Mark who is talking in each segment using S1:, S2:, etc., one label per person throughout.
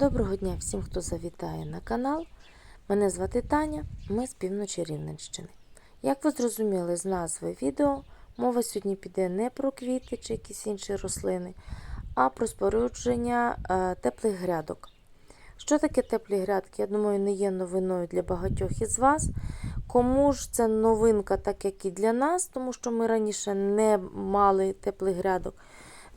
S1: Доброго дня всім, хто завітає на канал. Мене звати Таня, ми з півночі Рівненщини. Як ви зрозуміли з назви відео, мова сьогодні піде не про квіти чи якісь інші рослини, а про спорудження е, теплих грядок. Що таке теплі грядки? Я думаю, не є новиною для багатьох із вас. Кому ж це новинка, так як і для нас, тому що ми раніше не мали теплих грядок.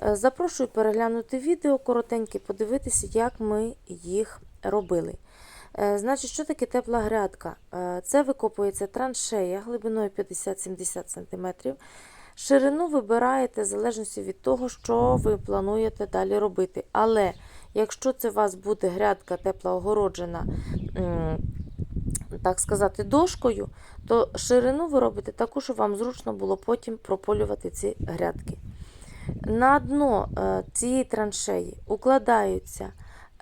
S1: Е, Запрошую переглянути відео коротеньке, подивитися, як ми їх робили. Е, Значить, що таке тепла грядка? Е, Це викопується траншея глибиною 50-70 см. Ширину вибираєте в залежності від того, що ви плануєте далі робити. Але якщо це у вас буде грядка тепла огороджена, так сказати, дошкою, то ширину ви робите таку, щоб вам зручно було потім прополювати ці грядки. На дно е, цієї траншеї укладаються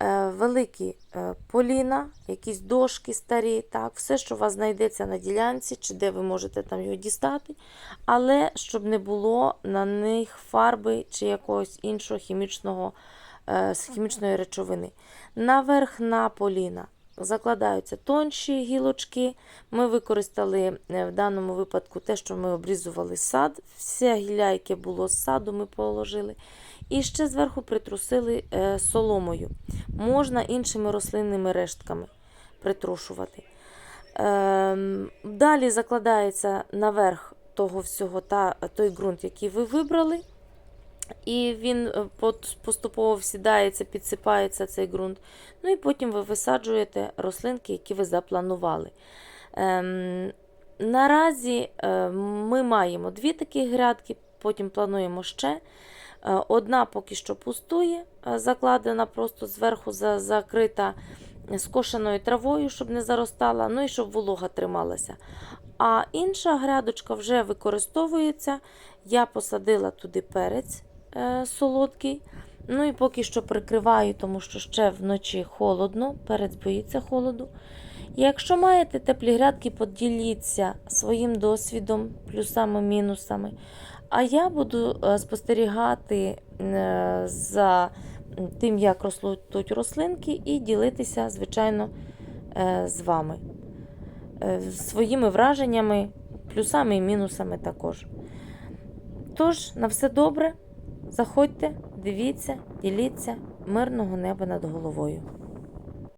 S1: е, великі е, поліна, якісь дошки старі, так, все, що у вас знайдеться на ділянці, чи де ви можете там його дістати, але щоб не було на них фарби чи якогось іншого хімічного, хімічної речовини. Наверх на поліна закладаються тонші гілочки. Ми використали е, в даному випадку те, що ми обрізували сад. Все гілля, яке було з саду, ми положили. І ще зверху притрусили е, соломою. Можна іншими рослинними рештками притрушувати. Ем, Далі закладається наверх того всього та, той ґрунт, який ви вибрали. І він е, поступово всідається, підсипається цей ґрунт. Ну і потім ви висаджуєте рослинки, які ви запланували. Ем, наразі е, ми маємо дві такі грядки, потім плануємо ще. Е, Одна поки що пустує, закладена, просто зверху за- закрита скошеною травою, щоб не заростала, ну і щоб волога трималася. А інша грядочка вже використовується. Я посадила туди перець солодкий. Ну і поки що прикриваю, тому що ще вночі холодно, перець боїться холоду. Якщо маєте теплі грядки, поділіться своїм досвідом, плюсами, мінусами. А я буду е, спостерігати е, за тим, як ростуть рослинки, і ділитися, звичайно, е, з вами е, своїми враженнями, плюсами і мінусами також. Тож, на все добре. Заходьте, дивіться, діліться, мирного неба над головою.